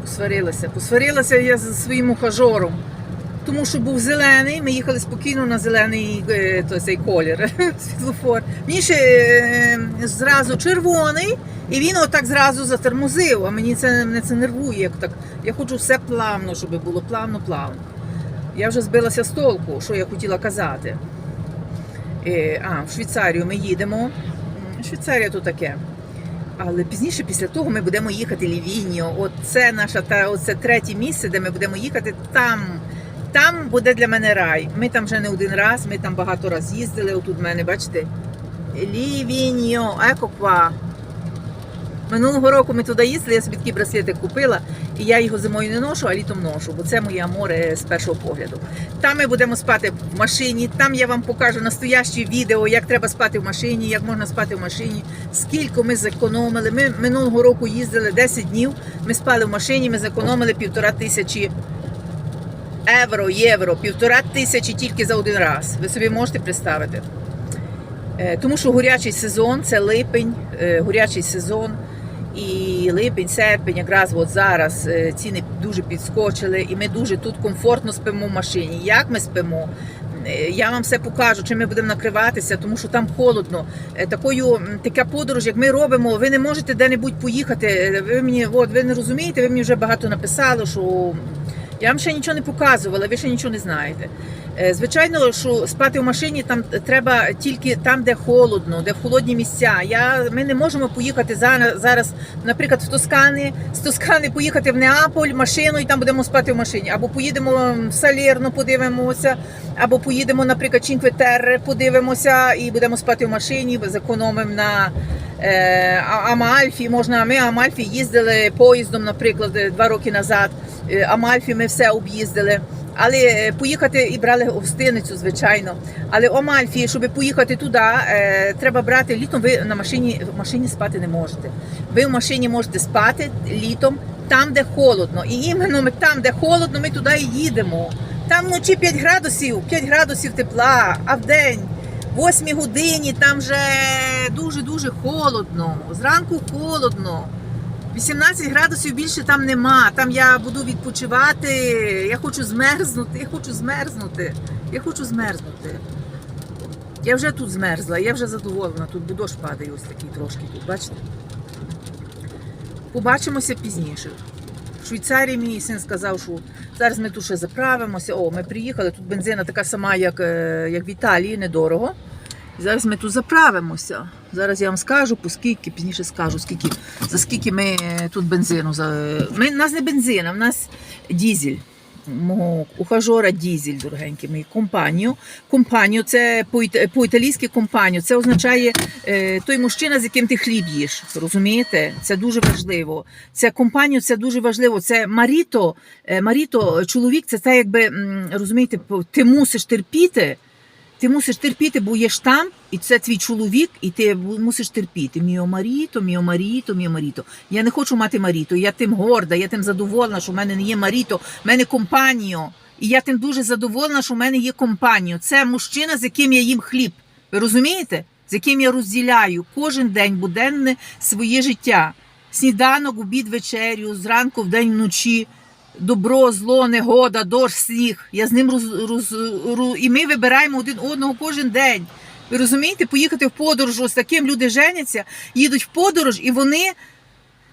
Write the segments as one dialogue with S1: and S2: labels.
S1: Посварилася. Посварилася я зі своїм ухажором. Тому що був зелений, ми їхали спокійно на зелений е, то, цей колір, світлофор. Мені ще е, зразу червоний, і він отак зразу затормозив. А мені це мене це нервує. Як так. Я хочу все плавно, щоб було плавно-плавно. Я вже збилася з толку, що я хотіла казати. Е, а, в Швейцарію ми їдемо. Швейцарія то таке. Але пізніше, після того, ми будемо їхати Лівіньо. Оце це наша та оце третє місце, де ми будемо їхати. Там, там буде для мене рай. Ми там вже не один раз, ми там багато разів їздили. Отут в мене, бачите? Лівіньо, еко ква. Минулого року ми туди їздили, я собі такий браслетик купила, і я його зимою не ношу, а літом ношу, бо це моє море з першого погляду. Там ми будемо спати в машині. Там я вам покажу настоящі відео, як треба спати в машині, як можна спати в машині, скільки ми зекономили. Ми минулого року їздили 10 днів. Ми спали в машині, ми зекономили півтора тисячі євро, євро, півтора тисячі тільки за один раз. Ви собі можете представити. Е, Тому що горячий сезон це липень, е, горячий сезон. І липень, серпень, якраз от зараз е, ціни дуже підскочили, і ми дуже тут комфортно спимо в машині. Як ми спимо? Е, Я вам все покажу, чим ми будемо накриватися, тому що там холодно. Е, Такою така подорож, як ми робимо, ви не можете де-небудь поїхати. Ви мені, от ви не розумієте, ви мені вже багато написали, що я вам ще нічого не показувала, ви ще нічого не знаєте. Е, Звичайно, що спати в машині там треба тільки там, де холодно, де в холодні місця. Я, ми не можемо поїхати зараз, зараз, наприклад, в Тоскани, з Тоскани поїхати в Неаполь машиною, і там будемо спати в машині. Або поїдемо в Салерно, подивимося, або поїдемо, наприклад, Чинкве Терре, подивимося і будемо спати в машині, зекономимо на е, Амальфі. Можна, ми Амальфі їздили поїздом, наприклад, два роки назад. Е, Амальфі ми все об'їздили. Але е, поїхати і брали гостиницю, звичайно. Але в Амальфі, щоб поїхати туди, е, треба брати літом. Ви на машині в машині спати не можете. Ви в машині можете спати літом там, де холодно. І іменно ми там, де холодно, ми туди і їдемо. Там вночі 5 градусів, 5 градусів тепла, а в день. 8 годині там вже дуже-дуже холодно. Зранку холодно. 18 градусів більше там нема. Там я буду відпочивати. Я хочу змерзнути, я хочу змерзнути. Я хочу змерзнути. Я вже тут змерзла, я вже задоволена. Тут бо дощ падає ось такий трошки тут, бачите? Побачимося пізніше. В Швейцарії мій син сказав, що зараз ми тут ще заправимося. О, ми приїхали, тут бензина така сама, як, е, як в Італії, недорого. Зараз ми тут заправимося. Зараз я вам скажу, по скільки, пізніше скажу, скільки, за скільки ми тут бензину. За... Ми, у нас не бензин, а в нас дізель. Мого ухажора дізель, дорогенький мій, компанію. Компанію, це по- по-італійськи компанію. Це означає е, той мужчина, з яким ти хліб їш. Розумієте? Це дуже важливо. Це компанію, це дуже важливо. Це Маріто, е, Маріто, чоловік, це те, якби розумієте, ти мусиш терпіти. Ти мусиш терпіти, бо є ж там, і це твій чоловік, і ти мусиш терпіти. Міо Маріто, міо Маріто, міо Маріто. Я не хочу мати Маріто. Я тим горда, я тим задоволена, що в мене не є Маріто, в мене компаніо. І я тим дуже задоволена, що в мене є компаніо. Це мужчина, з яким я їм хліб. Ви розумієте? З яким я розділяю кожен день буденне своє життя. Сніданок, обід, вечерю, зранку, вдень, вночі. Добро, зло, негода, дощ, сніг. Я з ним роз, роз, роз, і ми вибираємо один одного кожен день. Ви розумієте, поїхати в подорож, ось таким люди женяться, їдуть в подорож, і вони,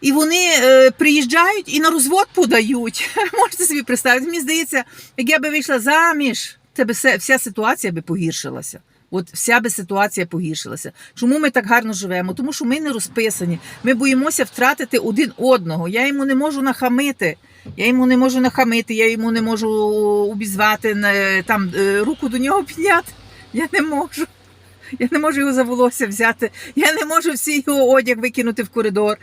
S1: і вони е, приїжджають і на розвод подають. Можете собі представити? Мені здається, як я би вийшла заміж, це вся ситуація би погіршилася. От вся би ситуація погіршилася. Чому ми так гарно живемо? Тому що ми не розписані. Ми боїмося втратити один одного. Я йому не можу нахамити. Я йому не можу нахамити, я йому не можу обізвати там е, руку до нього підняти. Я не можу. Я не можу його за волосся взяти. Я не можу всі його одяг викинути в коридор.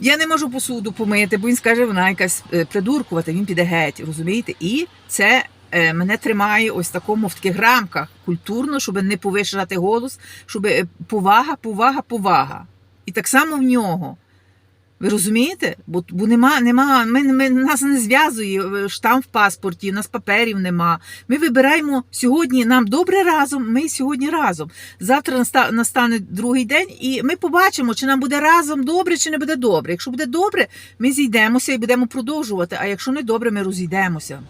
S1: Я не можу посуду помити, бо він скаже, вона якась е, придуркувати, він піде геть, розумієте? І це мене тримає ось такому в таких рамках культурно, щоб не повишати голос, щоб е, повага, повага, повага. І так само в нього. Ви розумієте? Бо, бо нема, нема, ми, ми, нас не зв'язує е, штамп в паспорті, у нас паперів нема. Ми вибираємо сьогодні нам добре разом, ми сьогодні разом. Завтра наста- настане другий день, і ми побачимо, чи нам буде разом добре, чи не буде добре. Якщо буде добре, ми зійдемося і будемо продовжувати. А якщо не добре, ми розійдемося.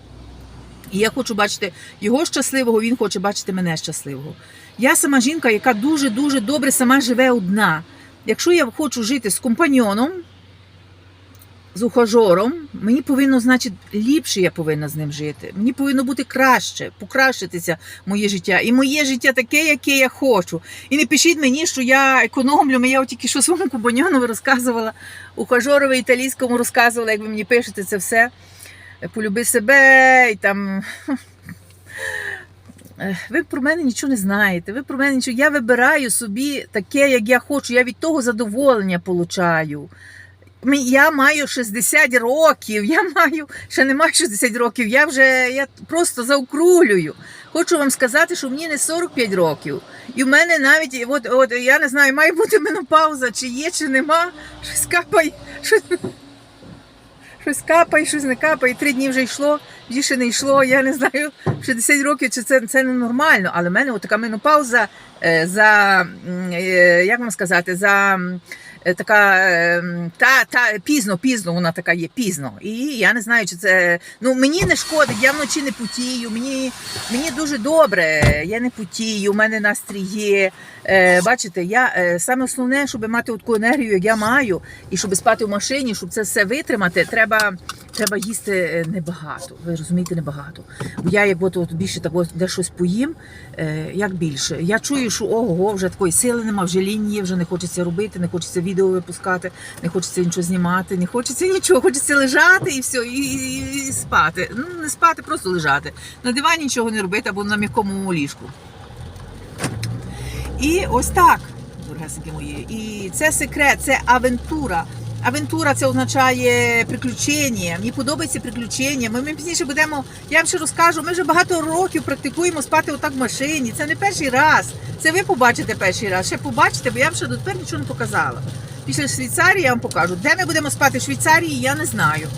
S1: І я хочу бачити його щасливого, він хоче бачити мене щасливого. Я сама жінка, яка дуже-дуже добре сама живе одна. Якщо я хочу жити з компаньйоном, з ухажором, мені повинно, значить, ліпше я повинна з ним жити. Мені повинно бути краще, покращитися моє життя. І моє життя таке, яке я хочу. І не пишіть мені, що я економлю. Я тільки що своєму компаньйонові розказувала, ухажорові італійському розказувала, як ви мені пишете це все. Полюби себе і там. Ви про мене нічого не знаєте. Ви про мене нічого. Я вибираю собі таке, як я хочу. Я від того задоволення получаю. Я маю 60 років, я маю ще не маю 60 років, я вже я просто заокрулюю. Хочу вам сказати, що мені не 45 років. І в мене навіть, от, от я не знаю, має бути менопауза, чи є, чи нема. Щось капає, щось, щось капає, щось не капає. Три дні вже йшло, більше не йшло. Я не знаю, 60 років, чи це, це ненормально. Але в мене така менопауза е, за, е, як вам сказати, за. Е, Така е, та, та пізно, пізно вона така є, пізно. І я не знаю, чи це. Ну мені не шкодить, я вночі не путію. Мені, мені дуже добре, я не путію, у мене настрій є. Е, бачите, я е, саме основне, щоб мати таку енергію, як я маю, і щоб спати в машині, щоб це все витримати, треба, треба їсти е, небагато. Ви розумієте, небагато. Бо я, як от більше так, от, де щось поїм, е, як більше. Я чую, що ого, вже такої сили нема, вже лінії, вже не хочеться робити, не хочеться відео випускати, не хочеться нічого знімати, не хочеться нічого, хочеться лежати і все, і, і, і спати. Ну, не спати, просто лежати. На дивані нічого не робити або на м'якому ліжку. І ось так, дорогесеньки мої. І це секрет, це авентура. Авентура це означає приключення. Мені подобається приключення. Ми, ми пізніше будемо. Я вам ще розкажу. Ми вже багато років практикуємо спати отак в машині. Це не перший раз. Це ви побачите перший раз. Ще побачите, бо я вам ще дотепер нічого не показала. Після Швейцарії я вам покажу. Де ми будемо спати в Швейцарії, я не знаю.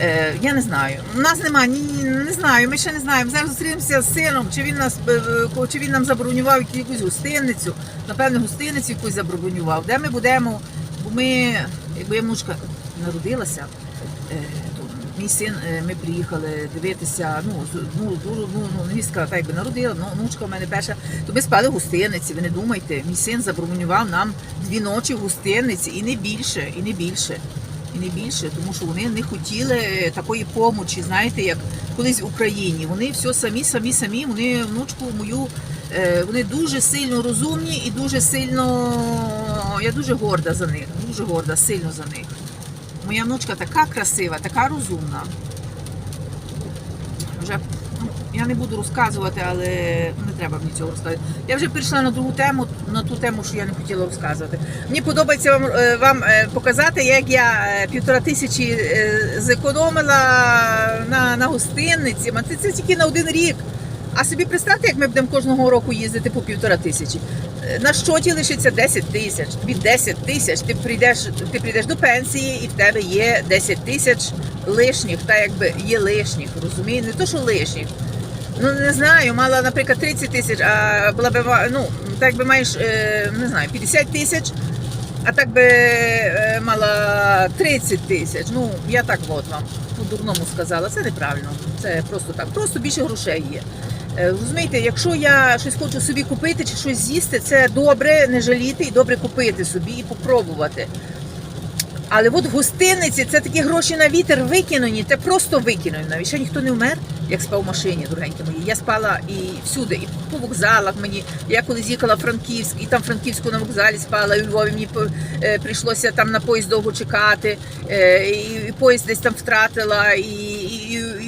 S1: Е, я не знаю. У нас немає, ні, не знаю. Ми ще не знаємо. Зараз зустрінемося з сином, чи він нас е, е, чи він нам забронював якусь гостиницю. Напевне, гостиницю якусь забронював. Де ми будемо? Бо ми, якби я внучка народилася, е, то мій син, е, ми приїхали дивитися. Ну, ну, дуже, ну, ну невістка так якби народила, ну, внучка в мене перша. То ми спали в гостиниці. Ви не думайте. Мій син забронював нам дві ночі в гостиниці і не більше, і не більше і не більше, тому що вони не хотіли такої помочі, знаєте, як колись в Україні. Вони все самі, самі, самі. Вони внучку мою, е, вони дуже сильно розумні і дуже сильно. Я дуже горда за них. Дуже горда, сильно за них. Моя внучка така красива, така розумна. Вже ну, я не буду розказувати, але не треба мені цього розказувати. Я вже перейшла на другу тему, на ту тему, що я не хотіла розказувати. Мені подобається вам, е, вам е, показати, як я е, півтора тисячі зекономила на, на гостинниці. Це, це тільки на один рік. А собі представте, як ми будемо кожного року їздити по півтора тисячі. Е, На щоті лишиться 10 тисяч, тобі 10 тисяч. Ти прийдеш, ти прийдеш до пенсії, і в тебе є 10 тисяч лишніх, та якби є лишніх, розумієш? Не то, що лишніх. Ну не знаю, мала, наприклад, 30 тисяч, а була б ну, так би маєш, е, не знаю, 50 тисяч, а так би е, мала 30 тисяч. Ну, я так от вам по-дурному сказала. Це неправильно. Це просто так. Просто більше грошей є. Е, Розумієте, якщо я щось хочу собі купити чи щось з'їсти, це добре не жаліти і добре купити собі і попробувати. Але от в гостиниці це такі гроші на вітер викинені, це просто викинені. Навіть ще ніхто не вмер, як спав в машині, дорогенькі мої. Я спала і всюди, і по вокзалах мені. Я коли з'їхала в Франківськ, і там в Франківську на вокзалі спала, і у Львові мені е, прийшлося там на поїзд довго чекати, е, і, поїзд десь там втратила, і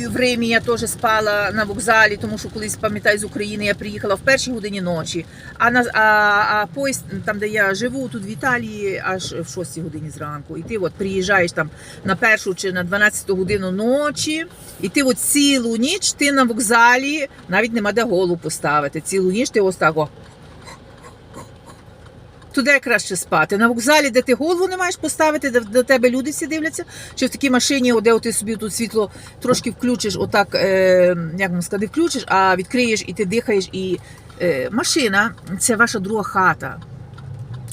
S1: в Римі я теж спала на вокзалі, тому що колись пам'ятаю з України я приїхала в першій годині ночі. А на а, а поїзд там, де я живу, тут в Італії, аж в 6 годині зранку. І ти от приїжджаєш там на першу чи на 12 годину ночі, і ти от цілу ніч ти на вокзалі, навіть нема де голову поставити. Цілу ніч ти ось так. о. То де краще спати? На вокзалі, де ти голову не маєш поставити, де до тебе люди всі дивляться, чи в такій машині, де ти собі тут світло трошки включиш, отак, е, як вам сказати, включиш, а відкриєш і ти дихаєш. І е, машина це ваша друга хата.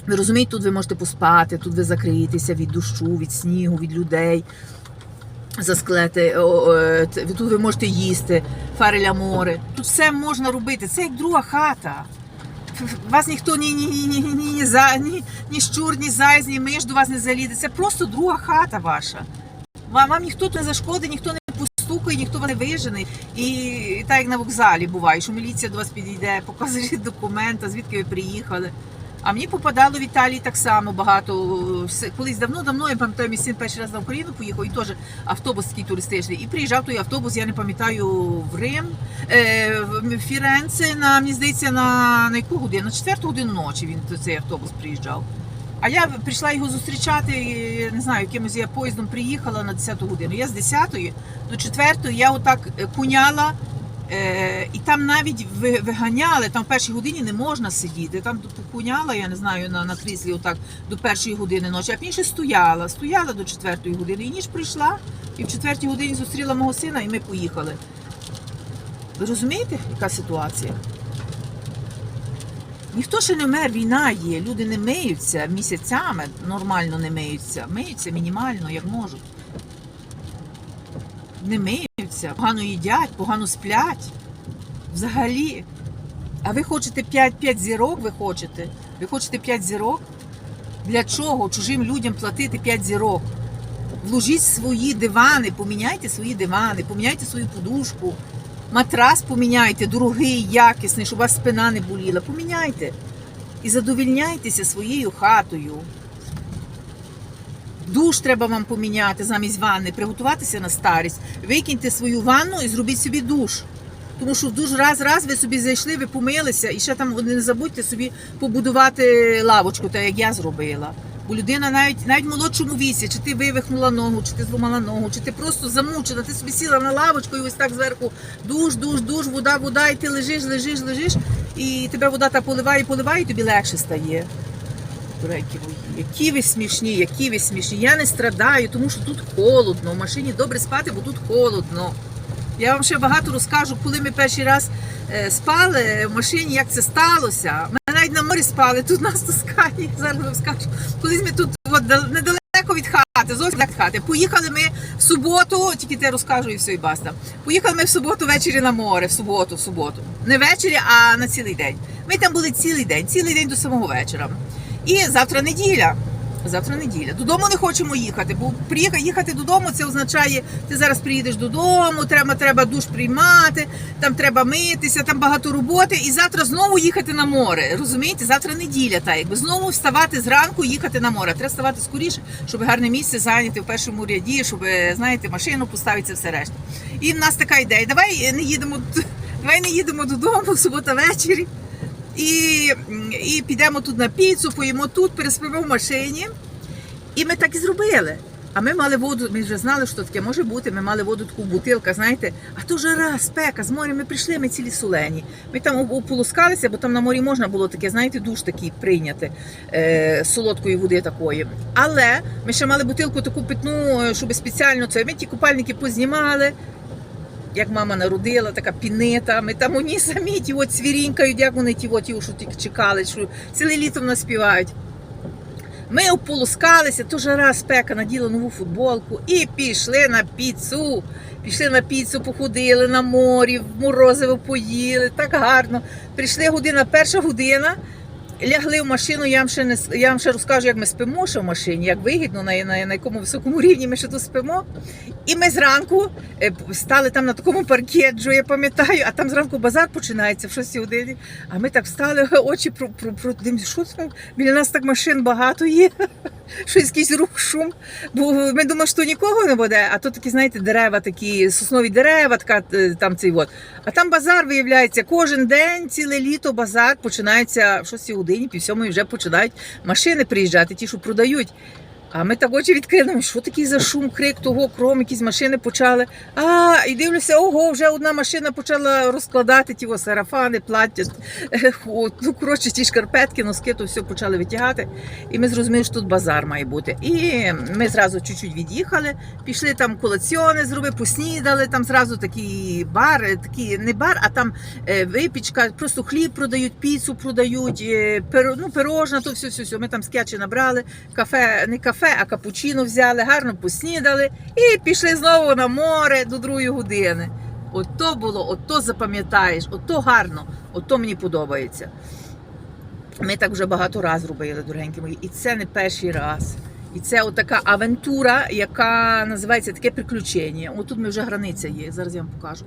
S1: Ви розумієте, тут ви можете поспати, тут ви закриєтеся від дощу, від снігу, від людей. Засклети, е, тут ви можете їсти, фареля море. Тут все можна робити. Це як друга хата. Вас ніхто ні, ні, ні, ні, ні, ні, за, ні, ні щур, ні зайць, ні миш до вас не залізе. Це просто друга хата ваша. Вам, вам ніхто не зашкодить, ніхто не постукає, ніхто не вижене. І, і так як на вокзалі буває, що міліція до вас підійде, показує документи, звідки ви приїхали. А мені попадало в Італії так само багато. Колись давно-давно, я пам'ятаю, мій син перший раз на Україну поїхав, і теж автобус такий туристичний. І приїжджав той автобус, я не пам'ятаю, в Рим, е, в Фіренце, на, мені здається, на, на яку годину? На четверту годину ночі він цей автобус приїжджав. А я прийшла його зустрічати, не знаю, якимось я поїздом приїхала на 10 годину. Я з 10 до 4 я отак е, куняла. Е, і там навіть виганяли, там в першій годині не можна сидіти. Там покуняла, я не знаю, на, на кріслі отак до першої години ночі, а пізніше стояла, стояла до четвертої години. І ніж прийшла, і в четвертій годині зустріла мого сина, і ми поїхали. Ви розумієте, яка ситуація? Ніхто ще не вмер, війна є, люди не миються місяцями, нормально не миються, миються мінімально, як можуть. Не миються, погано їдять, погано сплять. Взагалі. А ви хочете 5, 5 зірок, ви хочете? Ви хочете 5 зірок? Для чого чужим людям платити 5 зірок? Вложіть свої дивани, поміняйте свої дивани, поміняйте свою подушку, матрас поміняйте, дорогий, якісний, щоб у вас спина не боліла. Поміняйте. І задовільняйтеся своєю хатою. Душ треба вам поміняти замість ванни, приготуватися на старість. Викиньте свою ванну і зробіть собі душ. Тому що в душ раз раз ви собі зайшли, ви помилися, і ще там не забудьте собі побудувати лавочку, так як я зробила. Бо людина навіть навіть в молодшому віці, чи ти вивихнула ногу, чи ти зламала ногу, чи ти просто замучена, ти собі сіла на лавочку і ось так зверху душ, душ, душ, вода, вода, і ти лежиш, лежиш, лежиш, і тебе вода та поливає, поливає, і тобі легше стає. Дурейки мої, які ви смішні, які ви смішні. Я не страдаю, тому що тут холодно. В машині добре спати, бо тут холодно. Я вам ще багато розкажу, коли ми перший раз е, спали в машині, як це сталося. Ми навіть на морі спали, тут нас таскає. Зараз вам скажу. Колись ми тут от, дал- недалеко від хати, зовсім від хати. Поїхали ми в суботу, тільки те розкажу і все, і баста. Поїхали ми в суботу ввечері на море, в суботу, в суботу. Не ввечері, а на цілий день. Ми там були цілий день, цілий день до самого вечора. І завтра неділя. Завтра неділя. Додому не хочемо їхати, бо приїхати їхати додому це означає, ти зараз приїдеш додому, треба, треба душ приймати, там треба митися, там багато роботи, і завтра знову їхати на море. Розумієте? Завтра неділя, та якби знову вставати зранку, їхати на море. Треба вставати скоріше, щоб гарне місце зайняти в першому ряді, щоб знаєте, машину поставити все решта. І в нас така ідея. Давай не їдемо, давай не їдемо додому в субота ввечері. І, і підемо тут на піцу, поїмо тут, переспимо в машині. І ми так і зробили. А ми мали воду, ми вже знали, що таке може бути. Ми мали воду таку в бутилках, знаєте, а то жара, спека, з моря ми прийшли, ми цілі солені. Ми там оп- ополоскалися, бо там на морі можна було таке, знаєте, душ такий прийняти е, солодкої води такої. Але ми ще мали бутилку таку питну, е, щоб спеціально це. Ми ті купальники познімали. Як мама народила, така пінета. Ми там уні самі ті от свірінькають, як вони ті, от, що тільки чекали, що ціле літо нас співають. Ми ополоскалися, то жара спека, наділа нову футболку і пішли на піцу. Пішли на піцу, походили на морі, в морозиво поїли, так гарно. Прийшли година, перша година, лягли в машину. Я вам ще не я вам ще розкажу, як ми спимо ще в машині, як вигідно, на, на, на якому високому рівні ми ще тут спимо. І ми зранку е, стали там на такому паркеджу, я пам'ятаю, а там зранку базар починається в 6 годині. А ми так встали, очі про, що? Біля нас так машин багато є. Щось якийсь рух, шум. Бо ми думали, що нікого не буде, а то такі, знаєте, дерева, такі соснові дерева, така е, там цей от. А там базар виявляється кожен день, ціле літо базар починається в 6 годині, пів сьомої вже починають машини приїжджати, ті, що продають. А ми так очі відкрили, що такий за шум, крик того, кром, якісь машини почали. А, і дивлюся, ого, вже одна машина почала розкладати ті сарафани, плаття, ну, коротше, ті шкарпетки, носки, то все почали витягати. І ми зрозуміли, що тут базар має бути. І ми зразу чуть-чуть від'їхали, пішли там колаціони, зробили, поснідали, там зразу такий бар, такий не бар, а там е, випічка, просто хліб продають, піцу продають, е, ну, пирожна, то все, все, все. Ми там скетчі набрали, кафе, не кафе, а капучино взяли, гарно поснідали і пішли знову на море до другої години. Ото було, ото запам'ятаєш, ото гарно, ото мені подобається. Ми так вже багато разів робили, дорогенькі мої, і це не перший раз. І це отака авантура, яка називається таке приключення. Отут ми вже границя є. Зараз я вам покажу.